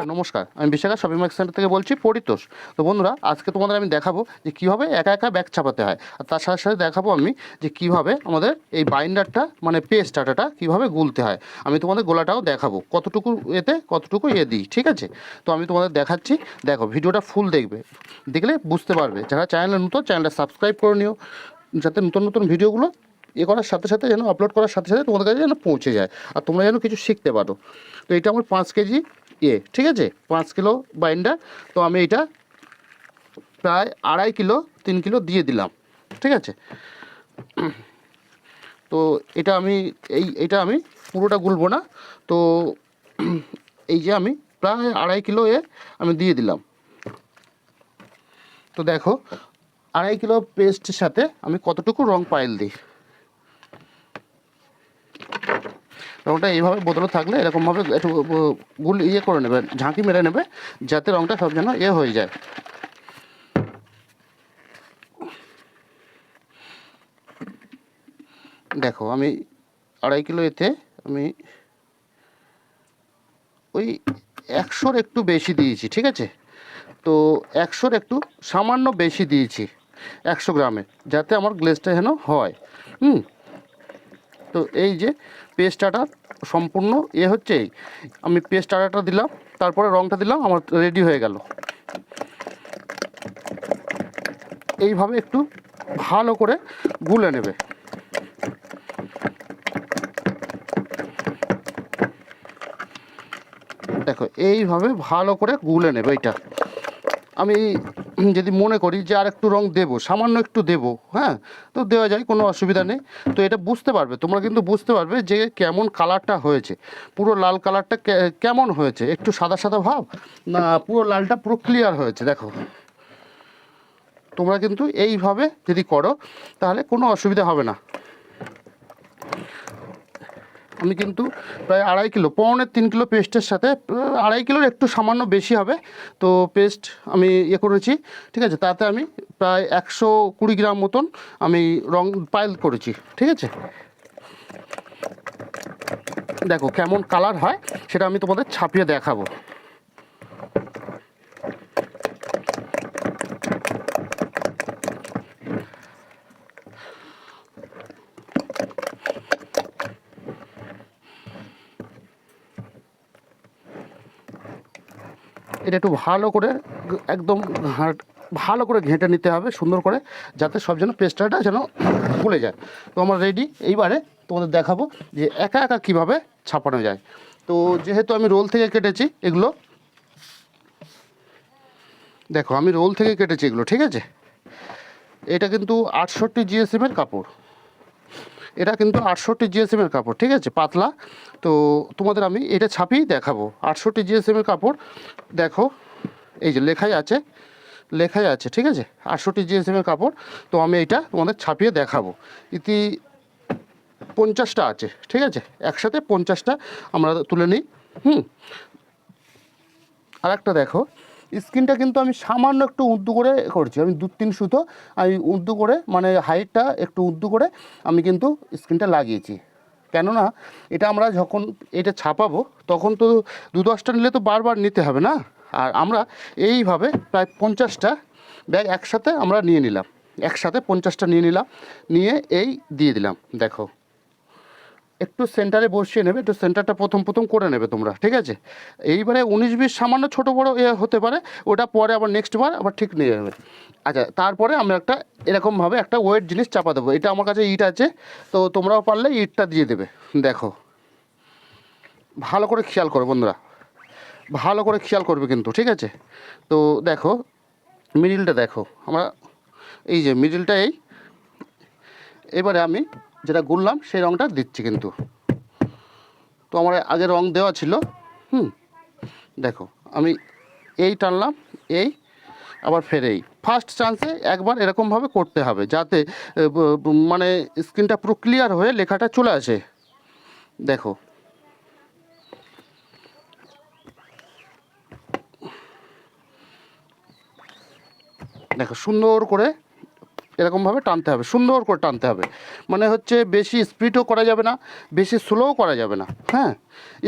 বন্ধুরা নমস্কার। আমি বিশাখা শপিং মার্কেট সেন্টার থেকে বলছি পরিতোষ। তো বন্ধুরা, আজকে তোমাদের আমি দেখাবো যে কীভাবে একা একা ব্যাগ চাপাতে হয়। আর তার সাথে সাথে দেখাবো আমি যে কীভাবে আমাদের এই বাইন্ডারটা মানে পেস্ট আটাটা কীভাবে গুলতে হয়। আমি তোমাদের গোলাটাও দেখাবো, কতটুকু এতে, কতটুকু এ দিই ঠিক আছে? তো আমি তোমাদের দেখাচ্ছি, দেখো, ভিডিওটা ফুল দেখবে, দেখলে বুঝতে পারবে। যারা চ্যানেলে নতুন, চ্যানেলটা সাবস্ক্রাইব করে নিও, যাতে নতুন নতুন ভিডিওগুলো এ করার সাথে সাথে যেন, আপলোড করার সাথে সাথে তোমাদের কাছে যেন পৌঁছে যায়, আর তোমরা যেন কিছু শিখতে পারো। তো এটা আমার পাঁচ কেজি ইয়ে ঠিক আছে? পাঁচ কিলো বাইন্ডার তো আমি এটা প্রায় আড়াই কিলো, তিন কিলো দিয়ে দিলাম, ঠিক আছে? তো এটা আমি, এই, এটা আমি পুরোটা গুলবো না, তো এই যে আমি প্রায় আড়াই কিলো এ আমি দিয়ে দিলাম। তো দেখো, আড়াই কিলো পেস্টের সাথে আমি কতটুকু রং পাইল দিই? রংটা এইভাবে বোতলে থাকলে এরকমভাবে একটু গুল ইয়ে করে নেবে, ঝাঁকি মেরে নেবে, যাতে রংটা সব যেন ইয়ে হয়ে যায়। দেখো, আমি আড়াই কিলো এতে আমি ওই একশোর একটু বেশি দিয়েছি, ঠিক আছে? তো একশোর একটু সামান্য বেশি দিয়েছি, একশো গ্রামে, যাতে আমার গ্লেজটা যেন হয়। হুম? তো এই যে পেস্ট আটার সম্পূর্ণ। এ হচ্ছে এই আমি পেস্ট আটাটা দিলাম, তারপরে রংটা দিলাম, আমার রেডি হয়ে গেল। এইভাবে একটু ভালো করে গুলে নেবে। দেখো, এইভাবে ভালো করে গুলে নেবে এইটা। আমি যদি মনে করি যে আর একটু রং দেবো, সামান্য একটু দেবো হ্যাঁ তো দেওয়া যায়, কোনো অসুবিধা নেই। তো এটা বুঝতে পারবে, তোমরা কিন্তু বুঝতে পারবে যে কেমন কালারটা হয়েছে। পুরো লাল কালারটা কেমন হয়েছে? একটু সাদা সাদা ভাব? না, পুরো লালটা পুরো ক্লিয়ার হয়েছে, দেখো। তোমরা কিন্তু এইভাবে যদি করো, তাহলে কোনো অসুবিধা হবে না। আমি কিন্তু প্রায় আড়াই কিলো, পৌনে তিন কিলো পেস্টের সাথে আড়াই কিলোর একটু সামান্য বেশি হবে। তো পেস্ট আমি ইয়ে করেছি, ঠিক আছে? তাতে আমি প্রায় একশো কুড়ি গ্রাম মতন আমি রং পাইল করেছি, ঠিক আছে? দেখো কেমন কালার হয়, সেটা আমি তোমাদের ছাপিয়ে দেখাবো। এটা একটু ভালো করে একদম ভালো করে ঘেঁটে নিতে হবে, সুন্দর করে, যাতে সব যেন পেস্টাটা যেন খুলে যায়। তো আমার রেডি এইবারে তোমাদের দেখাবো যে একা একা কীভাবে ছাপানো যায়। তো যেহেতু আমি রোল থেকে কেটেছি এগুলো, দেখো আমি রোল থেকে কেটেছি এগুলো, ঠিক আছে? এটা কিন্তু আটষট্টি জিএসএম এর কাপড়। এটা কিন্তু আটষট্টি জিএসএম এর কাপড়, ঠিক আছে? পাতলা। তো তোমাদের আমি এটা ছাপিয়েই দেখাবো। আটষট্টি জিএসএম এর কাপড়, দেখো, এই যে লেখাই আছে লেখাই আছে, ঠিক আছে? আটষট্টি জিএসএম এর কাপড়, তো আমি এটা তোমাদের ছাপিয়ে দেখাবো। ইতি পঞ্চাশটা আছে, ঠিক আছে? একসাথে পঞ্চাশটা আমরা তুলে নিই, হুম? আর একটা দেখো। স্কিনটা কিন্তু আমি সামান্য একটু উদ্দু করে করছি। আমি দু তিন সুতো আমি উদ্দু করে মানে হাইটটা একটু উদ্দু করে আমি কিন্তু স্কিনটা লাগিয়েছি। কেননা এটা আমরা যখন এটা ছাপাবো, তখন তো দু দশটা নিলে তো বারবার নিতে হবে না? আর আমরা এইভাবে প্রায় পঞ্চাশটা ব্যাগ একসাথে আমরা নিয়ে নিলাম। একসাথে পঞ্চাশটা নিয়ে নিলাম, নিয়ে এই দিয়ে দিলাম। দেখো। একটু সেন্টারে বসিয়ে নেবে, একটু সেন্টারটা প্রথম প্রথম করে নেবে তোমরা, ঠিক আছে? এইবারে উনিশ বিশ সামান্য ছোটো বড়ো এ হতে পারে, ওটা পরে আবার নেক্সট বার আবার ঠিক নিয়ে যাবে আচ্ছা তারপরে আমরা একটা এরকমভাবে একটা ওয়েট জিনিস চাপা দেবো, এটা আমার কাছে ইট আছে, তো তোমরাও পারলে ইটটা দিয়ে দেবে, দেখো। ভালো করে খেয়াল করো বন্ধুরা, ভালো করে খেয়াল করবে কিন্তু, ঠিক আছে? তো দেখো মিডিলটা দেখো, আমরা এই যে মিডিলটা এই, এবারে আমি যেটা গুললাম সেই রঙটা দিচ্ছি কিন্তু। তো আমার আগে রং দেওয়া ছিল, হুম, দেখো, আমি এই টানলাম, এই, আবার ফেরেই ফার্স্ট চান্সে একবার এরকমভাবে করতে হবে, যাতে মানে স্ক্রিনটা পুরো ক্লিয়ার হয়ে লেখাটা চলে আসে। দেখো। দেখো, সুন্দর করে এরকমভাবে টানতে হবে, সুন্দর করে টানতে হবে। মানে হচ্ছে বেশি স্পিডও করা যাবে না, বেশি স্লোও করা যাবে না হ্যাঁ?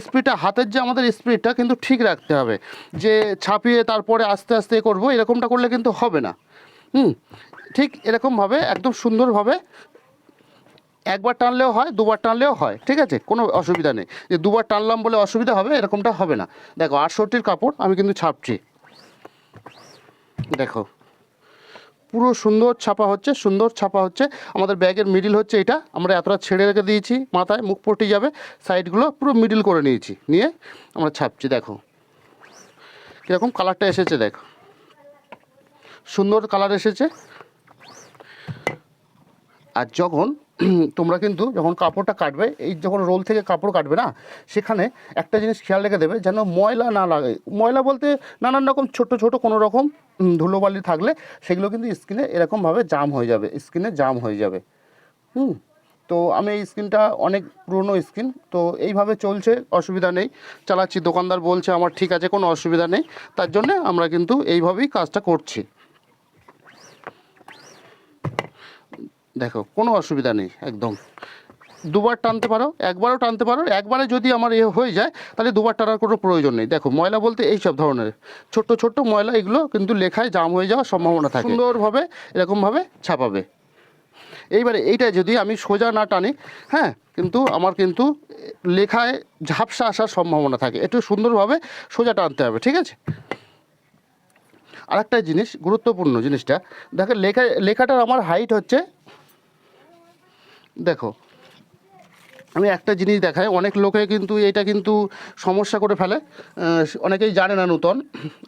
স্পিডটা হাতের যে আমাদের স্পিডটা কিন্তু ঠিক রাখতে হবে। যে ছাপিয়ে তারপরে আস্তে আস্তে করব, এরকমটা করলে কিন্তু হবে না। হুম? ঠিক এরকমভাবে একদম সুন্দরভাবে একবার টানলেও হয়, দুবার টানলেও হয়, ঠিক আছে? কোনো অসুবিধা নেই। যে দুবার টানলাম বলে অসুবিধা হবে, এরকমটা হবে না। দেখো, আটষট্টির কাপড় আমি কিন্তু ছাপছি। দেখো পুরো সুন্দর ছাপা হচ্ছে, সুন্দর ছাপা হচ্ছে। আমাদের ব্যাগের মিডিল হচ্ছে এটা। আমরা এতটা ছেড়ে রেখে দিয়েছি, মাথায় মুখ পটে যাবে। সাইডগুলো পুরো মিডিল করে নিয়েছি। নিয়ে আমরা ছাপছি, দেখো। কীরকম কালারটা এসেছে, দেখো। সুন্দর কালার এসেছে। আর যখন তোমরা কিন্তু যখন কাপড়টা কাটবে, এই যখন রোল থেকে কাপড় কাটবে না, সেখানে একটা জিনিস খেয়াল রেখে দেবে যেন ময়লা না লাগে। ময়লা বলতে নানান রকম ছোট ছোট কোনো রকম ধুলোবালি থাকলে সেগুলো কিন্তু স্কিনে এরকমভাবে জাম হয়ে যাবে, স্কিনে জাম হয়ে যাবে। হুম, তো আমি এই স্কিনটা অনেক পুরনো স্কিন, তো এইভাবে চলছে, অসুবিধা নেই। চালাচ্ছি, দোকানদার বলছে, আমার ঠিক আছে, কোনো অসুবিধা নেই। তার জন্যে আমরা কিন্তু এইভাবেই কাজটা করছি। দেখো, কোনো অসুবিধা নেই, একদম। দুবার টানতে পারো, একবারও টানতে পারো, একবারে যদি আমার এ হয়ে যায়, তাহলে দুবার টানার কোনো প্রয়োজন নেই। দেখো, ময়লা বলতে এই সব ধরনের। ছোট্ট ছোট্ট ময়লা, এগুলো কিন্তু লেখায় জাম হয়ে যাওয়ার সম্ভাবনা থাকে। সুন্দরভাবে, এরকমভাবে ছাপাবে। এইবারে এইটা যদি আমি সোজা না টানি হ্যাঁ কিন্তু আমার কিন্তু লেখায় ঝাপসা আসার সম্ভাবনা থাকে। একটু সুন্দরভাবে সোজা টানতে হবে, ঠিক আছে? আরেকটা জিনিস, গুরুত্বপূর্ণ জিনিসটা। দেখো, লেখা, লেখাটার আমার হাইট হচ্ছে দেখো আমি একটা জিনিস দেখাই অনেক লোকে কিন্তু এটা কিন্তু সমস্যা করে ফেলে। অনেকেই জানে না নূতন।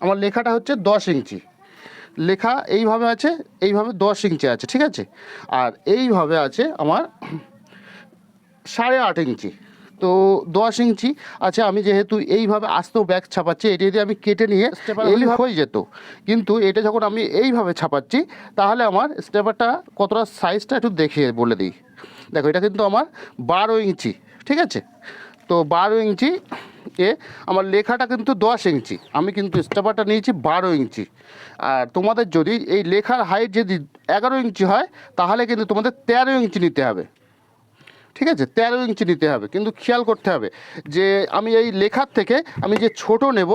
আমার লেখাটা হচ্ছে দশ ইঞ্চি। লেখা এইভাবে আছে এইভাবে দশ ইঞ্চি আছে ঠিক আছে? আর এইভাবে আছে আমার সাড়ে আট ইঞ্চি। তো দশ ইঞ্চি আচ্ছা আমি যেহেতু এইভাবে আস্তেও ব্যাগ ছাপাচ্ছি এটা যদি আমি কেটে নিয়ে এই হয়ে যেত কিন্তু এটা যখন আমি এইভাবে ছাপাচ্ছি তাহলে আমার স্টেপারটা কতটা সাইজটা একটু দেখিয়ে বলে দিই। দেখো, এটা কিন্তু আমার বারো ইঞ্চি, ঠিক আছে? তো বারো ইঞ্চি এ আমার লেখাটা কিন্তু দশ ইঞ্চি, আমি কিন্তু স্টাফারটা নিয়েছি বারো ইঞ্চি। আর তোমাদের যদি এই লেখার হাইট যদি এগারো ইঞ্চি হয়, তাহলে কিন্তু তোমাদের তেরো ইঞ্চি নিতে হবে। ঠিক আছে? তেরো ইঞ্চি নিতে হবে। কিন্তু খেয়াল করতে হবে যে আমি এই লেখার থেকে আমি যে ছোট নেব,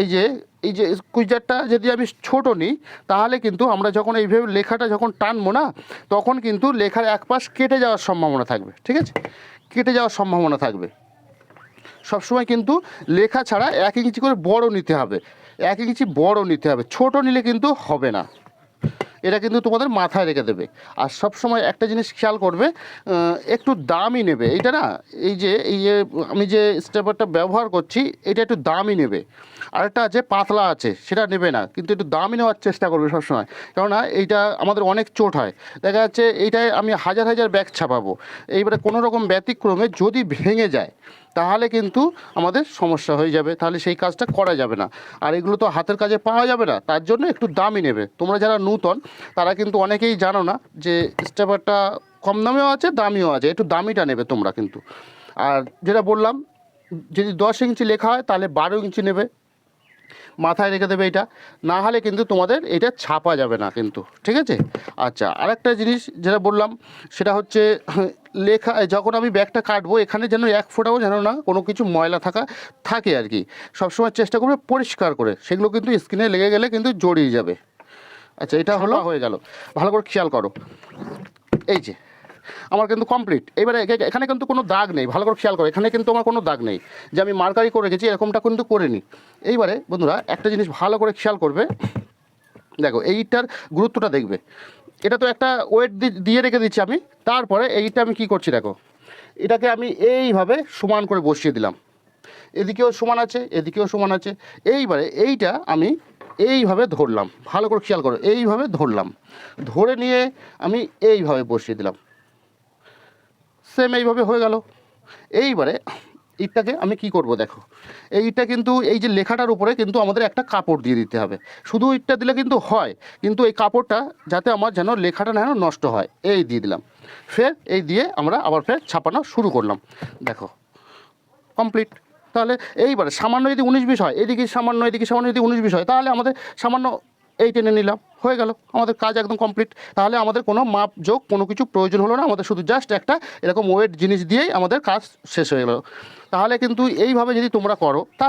এই যে এই যে কুইজারটা যদি আমি ছোট নিই, তাহলে কিন্তু আমরা যখন এইভাবে লেখাটা যখন টানবো না, তখন কিন্তু লেখার এক পাশ কেটে যাওয়ার সম্ভাবনা থাকবে। ঠিক আছে? কেটে যাওয়ার সম্ভাবনা থাকবে। সবসময় কিন্তু লেখা ছাড়া এক ইঞ্চি করে বড় নিতে হবে। এক ইঞ্চি বড় নিতে হবে। ছোট নিলে কিন্তু হবে না। এটা কিন্তু তোমাদের মাথায় রেখে দেবে। আর সব সময় একটা জিনিস খেয়াল করবে একটু দামই নেবে। এইটা না, এই যে এই যে, আমি যে স্টেপারটা ব্যবহার করছি, এটা একটু দামই নেবে। আরেকটা আছে, পাতলা আছে, সেটা নেবে না, কিন্তু একটু দামই নেওয়ার চেষ্টা করবে সবসময়। কেননা এইটা আমাদের অনেক চোট হয়। দেখা যাচ্ছে, এইটায় আমি হাজার হাজার ব্যাগ ছাপাবো। এইবারে কোনো রকম ব্যতিক্রমে যদি ভেঙে যায় তাহলে কিন্তু আমাদের সমস্যা হয়ে যাবে। তাহলে সেই কাজটা করা যাবে না। আর এগুলো তো হাতের কাজে পাওয়া যাবে না। তার জন্য একটু দামই নেবে। তোমরা যারা নূতন, তারা কিন্তু অনেকেই জানো না যে স্টেপারটা কম দামেও আছে, দামিও আছে। একটু দামিটা নেবে তোমরা কিন্তু। আর যেটা বললাম, যদি দশ ইঞ্চি লেখা হয়, তাহলে বারো ইঞ্চি নেবে। মাথায় রেখে দেবে এটা। না হলে কিন্তু তোমাদের এটা ছাপা যাবে না কিন্তু ঠিক আছে? আচ্ছা আরেকটা জিনিস যেটা বললাম সেটা হচ্ছে লেখা যখন আমি ব্যাগটা কাটবো এখানে যেন এক ফোঁটাও যেন না কোনো কিছু ময়লা থাকা থাকে আর কি। সবসময় চেষ্টা করবে পরিষ্কার করে। সেগুলো কিন্তু স্কিনে লেগে গেলে কিন্তু জড়িয়ে যাবে। আচ্ছা এটা হলো হয়ে গেল। ভালো করে খেয়াল করো। এই যে আমার কিন্তু কমপ্লিট এবারে এখানে কিন্তু কোনো দাগ নেই, ভালো করে খেয়াল করো, এখানে কিন্তু আমার কোনো দাগ নেই যে আমি মার্কারি করে রেখেছি, এরকমটা কিন্তু করিনি। এইবারে বন্ধুরা, একটা জিনিস ভালো করে খেয়াল করবে, দেখো এইটার গুরুত্বটা দেখবে। এটা তো একটা ওয়েট দিয়ে রেখে দিচ্ছি আমি, তারপরে এইটা আমি কি করছি দেখো, এটাকে আমি এইভাবে সমান করে বসিয়ে দিলাম। এদিকেও সমান আছে, এদিকেও সমান আছে। এইবারে এইটা আমি এইভাবে ধরলাম, ভালো করে খেয়াল করো, এইভাবে ধরলাম। ধরে নিয়ে আমি এইভাবে বসিয়ে দিলাম। সেম এইভাবে হয়ে গেল। এইবারে ইটটাকে আমি কি করব দেখো। এই ইটটা কিন্তু, এই যে লেখাটার উপরে কিন্তু আমাদের একটা কাপড় দিয়ে দিতে হবে। শুধু ইটটা দিলে কিন্তু হয়, কিন্তু এই কাপড়টা যাতে আমার যেন লেখাটা না নষ্ট হয়, এই দিয়ে দিলাম। ফের এই দিয়ে আমরা আবার ফের ছাপানো শুরু করলাম। দেখো কমপ্লিট তাহলে এইবারে সামান্য যদি উনিশ বিশ হয়, এদিকে সামান্য এদিকে সামান্য যদি উনিশ বিশ হয়, তাহলে আমাদের সামান্য এই টেনে নিলাম, হয়ে গেল। আমাদের কাজ একদম কমপ্লিট তাহলে আমাদের কোনো মাপ, যোগ, কোনো কিছু প্রয়োজন হলো না। আমাদের শুধু জাস্ট একটা এরকম ওয়েট জিনিস দিয়েই আমাদের কাজ শেষ হয়ে গেলো। তাহলে কিন্তু এইভাবে যদি তোমরা করো, তাহলে